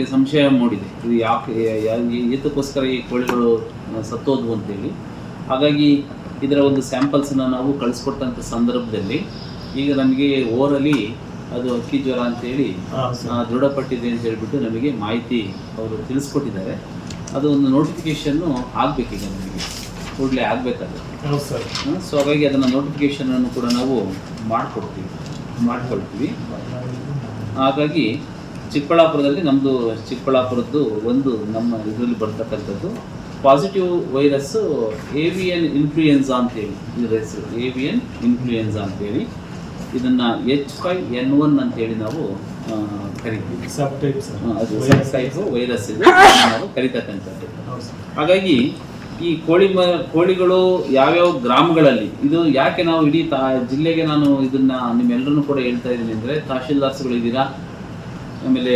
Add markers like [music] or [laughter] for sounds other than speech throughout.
ನನಗೆ ಸಂಶಯ ಮೂಡಿದೆ. ಇದು ಯಾಕೆ ಏತಕ್ಕೋಸ್ಕರ ಈ ಕೋಳಿಗಳು ಸತ್ತೋದ್ವು ಅಂತೇಳಿ. ಹಾಗಾಗಿ ಇದರ ಒಂದು ಸ್ಯಾಂಪಲ್ಸನ್ನು ನಾವು ಕಳಿಸ್ಕೊಟ್ಟಂಥ ಸಂದರ್ಭದಲ್ಲಿ ಈಗ ನಮಗೆ ಓರಲಿ ಅದು ಅಕ್ಕಿ ಜ್ವರ ಅಂತೇಳಿ ದೃಢಪಟ್ಟಿದೆ ಅಂತ ಹೇಳಿಬಿಟ್ಟು ನಮಗೆ ಮಾಹಿತಿ ಅವರು ತಿಳಿಸ್ಕೊಟ್ಟಿದ್ದಾರೆ. ಅದು ಒಂದು ನೋಟಿಫಿಕೇಷನ್ನು ಆಗಬೇಕೀಗ ನಮಗೆ. ಕೂಡಲೇ ಆಗಬೇಕಾದ್ರೆ ಸೊ ಹಾಗಾಗಿ ಅದನ್ನು ನೋಟಿಫಿಕೇಷನನ್ನು ಕೂಡ ನಾವು ಮಾಡಿಕೊಡ್ತೀವಿ ಮಾಡ್ಕೊಳ್ತೀವಿ. ಹಾಗಾಗಿ ಚಿಕ್ಕಬಳ್ಳಾಪುರದಲ್ಲಿ ನಮ್ಮದು ಚಿಕ್ಕಬಳ್ಳಾಪುರದ್ದು ಒಂದು ನಮ್ಮ ಇದರಲ್ಲಿ ಬರ್ತಕ್ಕಂಥದ್ದು. ಪಾಸಿಟಿವ್ ವೈರಸ್ಸು ಏವಿಯನ್ ಇನ್ಫ್ಲೂಯೆನ್ಸಾ ಅಂತೇಳಿ. ಇದರ ಹೆಸರು ಏವಿಯನ್ ಇನ್ಫ್ಲೂಯೆನ್ಸಾ ಅಂತೇಳಿ. ಇದನ್ನು ಎಚ್ ಫೈವ್ ಎನ್ ಒನ್ ಅಂತೇಳಿ ನಾವು ಕರಿತೀವಿ. ಸಬ್ ಟೈಪ್ಸ್ ಅದು ಸಬ್ ಟೈಪು ವೈರಸ್ ಇದೆ. [coughs] ನಾವು ಕರಿತಕ್ಕಂಥದ್ದು. ಹಾಗಾಗಿ ಈ ಕೋಳಿ ಮ ಕೋಳಿಗಳು ಯಾವ್ಯಾವ ಗ್ರಾಮಗಳಲ್ಲಿ ಇದು ಯಾಕೆ ನಾವು ಇಡೀ ತಾ ಜಿಲ್ಲೆಗೆ ನಾನು ಇದನ್ನ ನಿಮ್ಮೆಲ್ಲರನ್ನು ಕೂಡ ಹೇಳ್ತಾ ಇದ್ದೀನಿ ಅಂದರೆ ತಹಶೀಲ್ದಾರ್ಸ್ಗಳು ಇದ್ದೀರಾ ಆಮೇಲೆ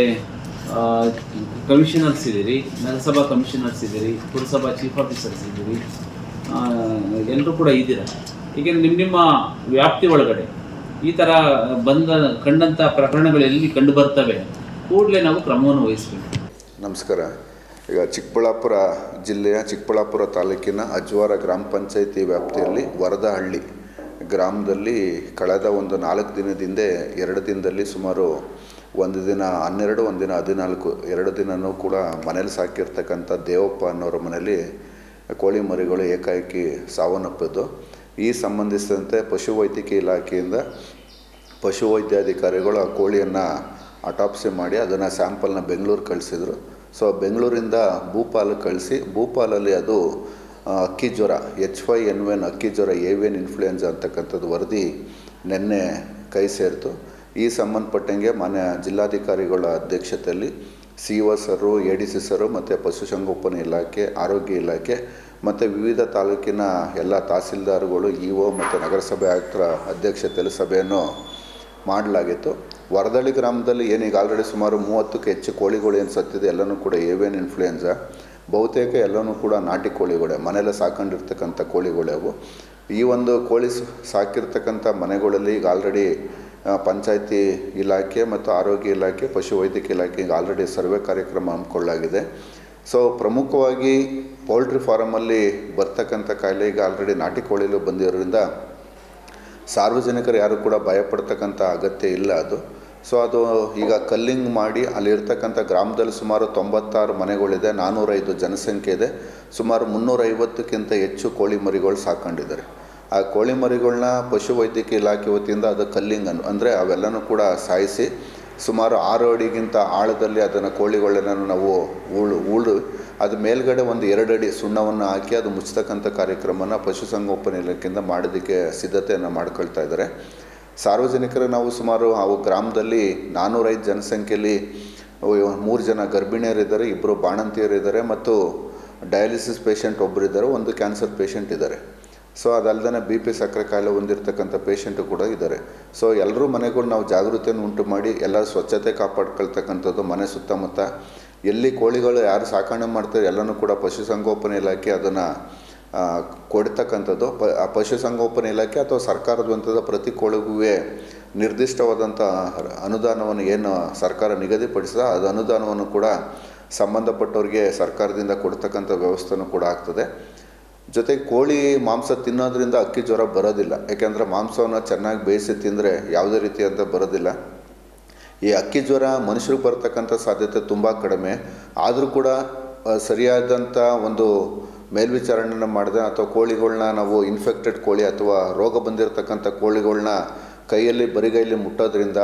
ಕಮಿಷನರ್ಸ್ ಇದ್ದೀರಿ ನಗರಸಭಾ ಕಮಿಷನರ್ಸ್ ಇದ್ದೀರಿ ಪುರಸಭಾ ಚೀಫ್ ಆಫೀಸರ್ಸ್ ಇದ್ದೀರಿ ಎಲ್ಲರೂ ಕೂಡ ಇದ್ದೀರಾ? ಏಕೆಂದರೆ ನಿಮ್ಮ ನಿಮ್ಮ ವ್ಯಾಪ್ತಿ ಒಳಗಡೆ ಈ ಥರ ಬಂದ ಕಂಡಂಥ ಪ್ರಕರಣಗಳು ಎಲ್ಲಿ ಕಂಡು ಬರ್ತವೆ, ಕೂಡಲೇ ನಾವು ಕ್ರಮವನ್ನು ವಹಿಸಬೇಕು. ನಮಸ್ಕಾರ. ಈಗ ಚಿಕ್ಕಬಳ್ಳಾಪುರ ಜಿಲ್ಲೆಯ ಚಿಕ್ಕಬಳ್ಳಾಪುರ ತಾಲೂಕಿನ ಅಜ್ವಾರ ಗ್ರಾಮ ಪಂಚಾಯಿತಿ ವ್ಯಾಪ್ತಿಯಲ್ಲಿ ವರದಹಳ್ಳಿ ಗ್ರಾಮದಲ್ಲಿ ಕಳೆದ ಒಂದು ನಾಲ್ಕು ದಿನದಿಂದ ಎರಡು ದಿನದಲ್ಲಿ ಸುಮಾರು ಒಂದು ದಿನ, ಹನ್ನೆರಡು, ಒಂದು ದಿನ, ಹದಿನಾಲ್ಕು, ಎರಡು ದಿನವೂ ಕೂಡ ಮನೇಲಿ ಸಾಕಿರ್ತಕ್ಕಂಥ ದೇವಪ್ಪ ಅನ್ನೋರ ಮನೆಯಲ್ಲಿ ಕೋಳಿ ಮರಿಗಳು ಏಕಾಏಕಿ ಸಾವನ್ನಪ್ಪಿದ್ದು. ಈ ಸಂಬಂಧಿಸಿದಂತೆ ಪಶುವೈದ್ಯಕೀಯ ಇಲಾಖೆಯಿಂದ ಪಶುವೈದ್ಯಾಧಿಕಾರಿಗಳು ಆ ಕೋಳಿಯನ್ನು ಅಟಾಪ್ಸಿ ಮಾಡಿ ಅದನ್ನು ಸ್ಯಾಂಪಲ್ನ ಬೆಂಗಳೂರು ಕಳಿಸಿದರು. ಸೊ, ಬೆಂಗಳೂರಿಂದ ಭೂಪಾಲ್ ಕಳಿಸಿ, ಭೂಪಾಲಲ್ಲಿ ಅದು ಅಕ್ಕಿ ಜ್ವರ ಎಚ್ ವೈ ಎನ್ ವೆನ್ ಅಕ್ಕಿ ಜ್ವರ ಏವಿಯನ್ ಇನ್ಫ್ಲೂಯೆನ್ಸಾ ಅಂತಕ್ಕಂಥದ್ದು ವರದಿ ನಿನ್ನೆ ಕೈ ಸೇರಿತು. ಈ ಸಂಬಂಧಪಟ್ಟಂಗೆ ಮಾನ್ಯ ಜಿಲ್ಲಾಧಿಕಾರಿಗಳ ಅಧ್ಯಕ್ಷತೆಯಲ್ಲಿ C O sir, A D C sir ಮತ್ತು ಪಶುಸಂಗೋಪನೆ ಇಲಾಖೆ, ಆರೋಗ್ಯ ಇಲಾಖೆ ಮತ್ತು ವಿವಿಧ ತಾಲೂಕಿನ ಎಲ್ಲ ತಹಸೀಲ್ದಾರ್ಗಳು, ಇ ಒ ಮತ್ತು ನಗರಸಭೆ ಆಯುಕ್ತರ ಅಧ್ಯಕ್ಷತೆಯಲ್ಲಿ ಸಭೆಯನ್ನು ಮಾಡಲಾಗಿತ್ತು. ವರದಳ್ಳಿ ಗ್ರಾಮದಲ್ಲಿ ಏನೀಗ ಆಲ್ರೆಡಿ ಸುಮಾರು ಮೂವತ್ತಕ್ಕೆ ಹೆಚ್ಚು ಕೋಳಿಗಳು ಏನು ಸತ್ತಿದೆ ಎಲ್ಲನೂ ಕೂಡ ಏವಿಯನ್ ಇನ್ಫ್ಲೂಯೆನ್ಸಾ ಬಹುತೇಕ ಎಲ್ಲನೂ ಕೂಡ ನಾಟಿ ಕೋಳಿಗಳೇ, ಮನೆಯಲ್ಲೇ ಸಾಕೊಂಡಿರ್ತಕ್ಕಂಥ ಕೋಳಿಗಳೇ ಅವು. ಈ ಒಂದು ಕೋಳಿ ಸಾಕಿರ್ತಕ್ಕಂಥ ಮನೆಗಳಲ್ಲಿ ಈಗ ಆಲ್ರೆಡಿ ಪಂಚಾಯತಿ ಇಲಾಖೆ ಮತ್ತು ಆರೋಗ್ಯ ಇಲಾಖೆ ಪಶುವೈದ್ಯಕೀಯ ಇಲಾಖೆ ಈಗ ಆಲ್ರೆಡಿ ಸರ್ವೆ ಕಾರ್ಯಕ್ರಮ ಹಮ್ಮಿಕೊಳ್ಳಲಾಗಿದೆ. ಸೊ ಪ್ರಮುಖವಾಗಿ ಪೌಲ್ಟ್ರಿ ಫಾರಮಲ್ಲಿ ಬರ್ತಕ್ಕಂಥ ಕಾಯಿಲೆ ಈಗ ಆಲ್ರೆಡಿ ನಾಟಿ ಕೋಳಿಲು ಬಂದಿರೋದ್ರಿಂದ ಸಾರ್ವಜನಿಕರು ಯಾರು ಕೂಡ ಭಯಪಡ್ತಕ್ಕಂಥ ಅಗತ್ಯ ಇಲ್ಲ ಅದು. ಸೊ ಅದು ಈಗ ಕಲ್ಲಿಂಗ್ ಮಾಡಿ ಅಲ್ಲಿರ್ತಕ್ಕಂಥ ಗ್ರಾಮದಲ್ಲಿ ಸುಮಾರು ತೊಂಬತ್ತಾರು ಮನೆಗಳಿದೆ ನಾನ್ನೂರೈದು ಜನಸಂಖ್ಯೆ ಇದೆ. ಸುಮಾರು ಮುನ್ನೂರೈವತ್ತಕ್ಕಿಂತ ಹೆಚ್ಚು ಕೋಳಿ ಮರಿಗಳು ಸಾಕೊಂಡಿದ್ದಾರೆ. ಆ ಕೋಳಿ ಮರಿಗಳನ್ನ ಪಶುವೈದ್ಯಕೀಯ ಇಲಾಖೆ ವತಿಯಿಂದ ಅದು ಕಲ್ಲಿಂಗನ್ನು ಅಂದರೆ ಅವೆಲ್ಲನೂ ಕೂಡ ಸಾಯಿಸಿ ಸುಮಾರು ಆರು ಅಡಿಗಿಂತ ಆಳದಲ್ಲಿ ಅದನ್ನು ಕೋಳಿಗಳನ್ನ ನಾವು ಉಳು ಉಳು ಅದು ಮೇಲ್ಗಡೆ ಒಂದು ಎರಡು ಅಡಿ ಸುಣ್ಣವನ್ನು ಹಾಕಿ ಅದು ಮುಚ್ಚತಕ್ಕಂಥ ಕಾರ್ಯಕ್ರಮನ ಪಶುಸಂಗೋಪನೆ ಇಲಾಖೆಯಿಂದ ಮಾಡೋದಕ್ಕೆ ಸಿದ್ಧತೆಯನ್ನು ಮಾಡ್ಕೊಳ್ತಾ ಇದ್ದಾರೆ. ಸಾರ್ವಜನಿಕರು ನಾವು ಸುಮಾರು ಅವು ಗ್ರಾಮದಲ್ಲಿ ನಾನ್ನೂರೈದು ಜನಸಂಖ್ಯೆಯಲ್ಲಿ ಮೂರು ಜನ ಗರ್ಭಿಣಿಯರಿದ್ದಾರೆ ಇಬ್ಬರು ಬಾಣಂತಿಯರಿದ್ದಾರೆ ಮತ್ತು ಡಯಾಲಿಸಿಸ್ ಪೇಷಂಟ್ ಒಬ್ಬರಿದ್ದಾರೆ ಒಂದು ಕ್ಯಾನ್ಸರ್ ಪೇಷಂಟ್ ಇದ್ದಾರೆ. ಸೊ ಅದಲ್ಲದೆ ಬಿ ಪಿ ಸಕ್ಕರೆ ಕಾಯಿಲೆ ಹೊಂದಿರತಕ್ಕಂಥ ಪೇಷಂಟು ಕೂಡ ಇದ್ದಾರೆ ಸೊ ಎಲ್ಲರೂ ಮನೆಗಳು ನಾವು ಜಾಗೃತಿಯನ್ನು ಉಂಟು ಮಾಡಿ ಎಲ್ಲ ಸ್ವಚ್ಛತೆ ಕಾಪಾಡ್ಕೊಳ್ತಕ್ಕಂಥದ್ದು ಮನೆ ಸುತ್ತಮುತ್ತ. ಎಲ್ಲಿ ಕೋಳಿಗಳು ಯಾರು ಸಾಕಣೆ ಮಾಡ್ತಾರೆ ಎಲ್ಲನೂ ಕೂಡ ಪಶುಸಂಗೋಪನೆ ಇಲಾಖೆ ಅದನ್ನು ಕೊಡ್ತಕ್ಕಂಥದ್ದು. ಪ, ಆ ಪಶುಸಂಗೋಪನೆ ಇಲಾಖೆ ಅಥವಾ ಸರ್ಕಾರದ ಹಂತದ ಪ್ರತಿ ಕೋಳಿಗೂ ನಿರ್ದಿಷ್ಟವಾದಂಥ ಅನುದಾನವನ್ನು ಏನು ಸರ್ಕಾರ ನಿಗದಿಪಡಿಸಿದ ಅದು ಅನುದಾನವನ್ನು ಕೂಡ ಸಂಬಂಧಪಟ್ಟವ್ರಿಗೆ ಸರ್ಕಾರದಿಂದ ಕೊಡ್ತಕ್ಕಂಥ ವ್ಯವಸ್ಥೆನೂ ಕೂಡ ಆಗ್ತದೆ. ಜೊತೆಗೆ ಕೋಳಿ ಮಾಂಸ ತಿನ್ನೋದ್ರಿಂದ ಅಕ್ಕಿ ಜ್ವರ ಬರೋದಿಲ್ಲ. ಯಾಕೆಂದರೆ ಮಾಂಸವನ್ನು ಚೆನ್ನಾಗಿ ಬೇಯಿಸಿ ತಿಂದರೆ ಯಾವುದೇ ರೀತಿಯಂತ ಬರೋದಿಲ್ಲ. ಈ ಅಕ್ಕಿ ಜ್ವರ ಮನುಷ್ಯರಿಗೆ ಬರ್ತಕ್ಕಂಥ ಸಾಧ್ಯತೆ ತುಂಬ ಕಡಿಮೆ. ಆದರೂ ಕೂಡ ಸರಿಯಾದಂಥ ಒಂದು ಮೇಲ್ವಿಚಾರಣೆಯನ್ನು ಮಾಡಿದೆ ಅಥವಾ ಕೋಳಿಗಳನ್ನ ನಾವು ಇನ್ಫೆಕ್ಟೆಡ್ ಕೋಳಿ ಅಥವಾ ರೋಗ ಬಂದಿರತಕ್ಕಂಥ ಕೋಳಿಗಳನ್ನ ಕೈಯಲ್ಲಿ ಬರಿಗೈಯಲ್ಲಿ ಮುಟ್ಟೋದ್ರಿಂದ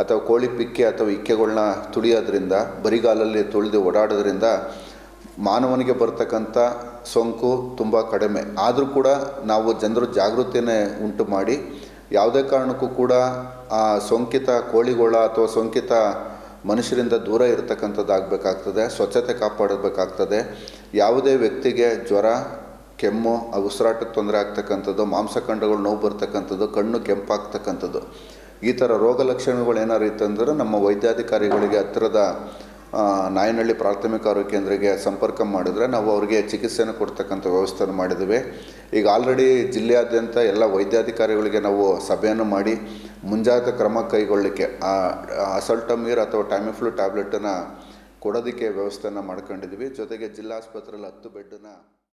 ಅಥವಾ ಕೋಳಿ ಪಿಕ್ಕೆ ಅಥವಾ ಇಕ್ಕೆಗಳನ್ನ ತುಳಿಯೋದ್ರಿಂದ, ಬರಿಗಾಲಲ್ಲಿ ತುಳಿದು ಓಡಾಡೋದ್ರಿಂದ ಮಾನವನಿಗೆ ಬರ್ತಕ್ಕಂಥ ಸೋಂಕು ತುಂಬ ಕಡಿಮೆ. ಆದರೂ ಕೂಡ ನಾವು ಜನರು ಜಾಗೃತಿಯನ್ನೇ ಉಂಟು ಮಾಡಿ ಯಾವುದೇ ಕಾರಣಕ್ಕೂ ಕೂಡ ಆ ಸೋಂಕಿತ ಕೋಳಿಗೊಳ ಅಥವಾ ಸೋಂಕಿತ ಮನುಷ್ಯರಿಂದ ದೂರ ಇರತಕ್ಕಂಥದ್ದಾಗಬೇಕಾಗ್ತದೆ, ಸ್ವಚ್ಛತೆ ಕಾಪಾಡಬೇಕಾಗ್ತದೆ. ಯಾವುದೇ ವ್ಯಕ್ತಿಗೆ ಜ್ವರ, ಕೆಮ್ಮು ಉಸಿರಾಟಕ್ಕೆ ತೊಂದರೆ ಆಗ್ತಕ್ಕಂಥದ್ದು, ಮಾಂಸಖಂಡಗಳು ನೋವು ಬರ್ತಕ್ಕಂಥದ್ದು, ಕಣ್ಣು ಕೆಂಪಾಗ್ತಕ್ಕಂಥದ್ದು. ಈ ಥರ ರೋಗ ಲಕ್ಷಣಗಳು ಏನಾರು ಇತ್ತಂದ್ರೆ ನಮ್ಮ ವೈದ್ಯಾಧಿಕಾರಿಗಳಿಗೆ ಹತ್ತಿರದ ನಾಯನಹಳ್ಳಿ ಪ್ರಾಥಮಿಕ ಆರೋಗ್ಯ ಕೇಂದ್ರಕ್ಕೆ ಸಂಪರ್ಕ ಮಾಡಿದರೆ ನಾವು ಅವರಿಗೆ ಚಿಕಿತ್ಸೆಯನ್ನು ಕೊಡ್ತಕ್ಕಂಥ ವ್ಯವಸ್ಥೆಯನ್ನು ಮಾಡಿದ್ದೇವೆ. ಈಗ ಆಲ್ರೆಡಿ ಜಿಲ್ಲೆಯಾದ್ಯಂತ ಎಲ್ಲ ವೈದ್ಯಾಧಿಕಾರಿಗಳಿಗೆ ನಾವು ಸಭೆಯನ್ನು ಮಾಡಿ ಮುಂಜಾಗ್ರತಾ ಕ್ರಮ ಕೈಗೊಳ್ಳಲಿಕ್ಕೆ ಅಸಲ್ಟಮೀರ್ ಅಥವಾ ಟ್ಯಾಮಿಫ್ಲೂ ಟ್ಯಾಬ್ಲೆಟನ್ನು ಕೊಡೋದಕ್ಕೆ ವ್ಯವಸ್ಥೆಯನ್ನು ಮಾಡ್ಕೊಂಡಿದ್ವಿ ಜೊತೆಗೆ ಜಿಲ್ಲಾಸ್ಪತ್ರೆಯಲ್ಲಿ ಹತ್ತು ಬೆಡ್ಡನ್ನ